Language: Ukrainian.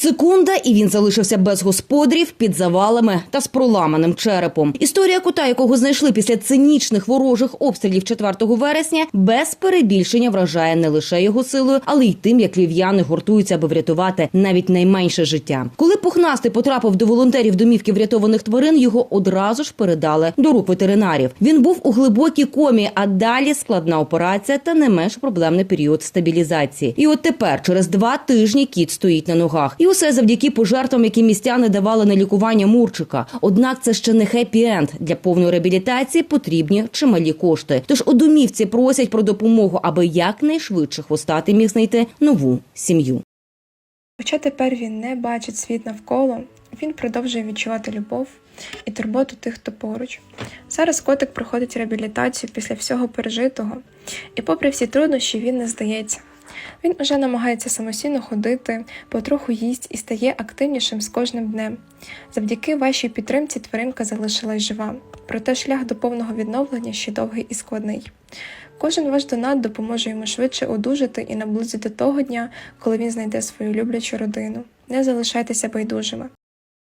Секунда, і він залишився без господарів під завалами та з проламаним черепом. Історія кота, якого знайшли після цинічних ворожих обстрілів 4 вересня, без перебільшення вражає не лише його силою, але й тим, як львів'яни гуртуються, аби врятувати навіть найменше життя. Коли пухнастий потрапив до волонтерів домівки врятованих тварин, його одразу ж передали до рук ветеринарів. Він був у глибокій комі, а далі складна операція та не менш проблемний період стабілізації. І от тепер, через два тижні, кіт стоїть на ногах. І усе завдяки пожертвам, які містяни давали на лікування Мурчика. Однак це ще не хеппі-енд. Для повної реабілітації потрібні чималі кошти. Тож у домівці просять про допомогу, аби якнайшвидше хвостати міг знайти нову сім'ю. Хоча тепер він не бачить світ навколо, він продовжує відчувати любов і турботу тих, хто поруч. Зараз котик проходить реабілітацію після всього пережитого, і, попри всі труднощі, він не здається. Він уже намагається самостійно ходити, потроху їсть і стає активнішим з кожним днем. Завдяки вашій підтримці тваринка залишилась жива, проте шлях до повного відновлення ще довгий і складний. Кожен ваш донат допоможе йому швидше одужати і наблизити того дня, коли він знайде свою люблячу родину. Не залишайтеся байдужими.